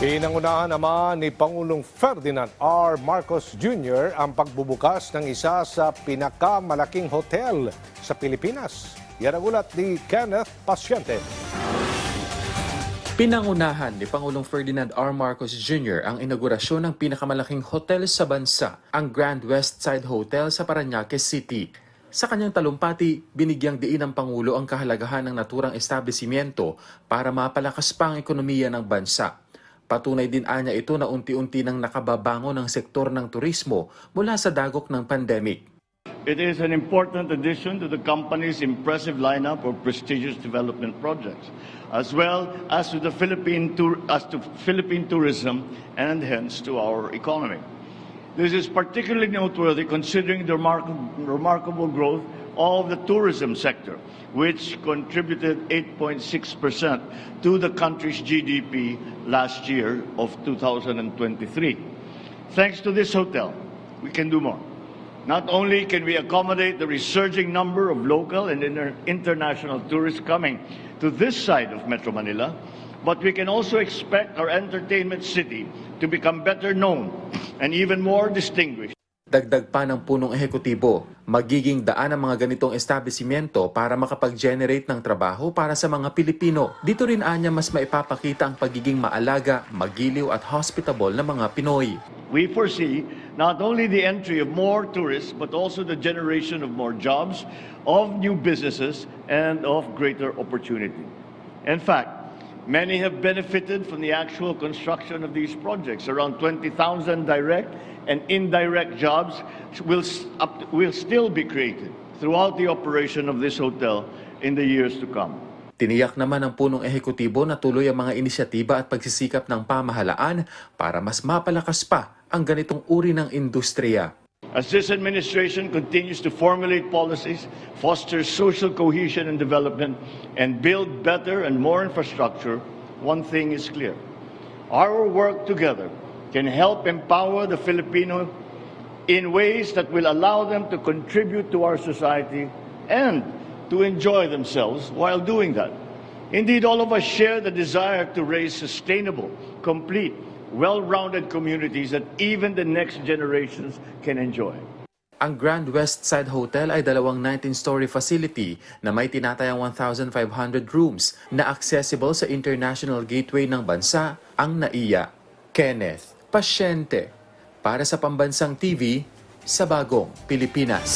Pinangunahan naman ni Pangulong Ferdinand R. Marcos Jr. ang pagbubukas ng isa sa pinakamalaking hotel sa Pilipinas. Yan ang ulat ni Kenneth Pasyente. Pinangunahan ni Pangulong Ferdinand R. Marcos Jr. ang inaugurasyon ng pinakamalaking hotel sa bansa, ang Grand Westside Hotel sa Paranaque City. Sa kanyang talumpati, binigyang diin ng Pangulo ang kahalagahan ng naturang establishmento para mapalakas pa ang ekonomiya ng bansa. Patunay din anya ito na unti-unti nang nakababango ng sektor ng turismo mula sa dagok ng pandemic. It is an important addition to the company's impressive lineup of prestigious development projects, as well as to the Philippine tour, as to Philippine tourism and hence to our economy. This is particularly noteworthy considering the remarkable, growth of the tourism sector, which contributed 8.6% to the country's GDP last year of 2023. Thanks to this hotel, we can do more. Not only can we accommodate the resurging number of local and inter- international tourists coming to this side of Metro Manila, but we can also expect our entertainment city to become better known and even more distinguished. Dagdag pa ng punong ehekutibo, magiging daan ang mga ganitong establishmento para makapag-generate ng trabaho para sa mga Pilipino. Dito rin anya mas maipapakita ang pagiging maalaga, magiliw at hospitable ng mga Pinoy. We foresee not only the entry of more tourists, but also the generation of more jobs, of new businesses, and of greater opportunity. In fact, many have benefited from the actual construction of these projects. Around 20,000 direct and indirect jobs will, will still be created throughout the operation of this hotel in the years to come. Tiniyak naman ng punong ehekutibo na tuloy ang mga inisyatiba at pagsisikap ng pamahalaan para mas mapalakas pa ang ganitong uri ng industriya. As this administration continues to formulate policies, foster social cohesion and development, and build better and more infrastructure, one thing is clear. Our work together can help empower the Filipino in ways that will allow them to contribute to our society and to enjoy themselves while doing that. Indeed, all of us share the desire to raise sustainable, complete, well-rounded communities that even the next generations can enjoy. Ang Grand Westside Hotel ay dalawang 19-story facility na may tinatayang 1,500 rooms na accessible sa international gateway ng bansa, ang NAIA. Kenneth Pasyente para sa Pambansang TV sa Bagong Pilipinas.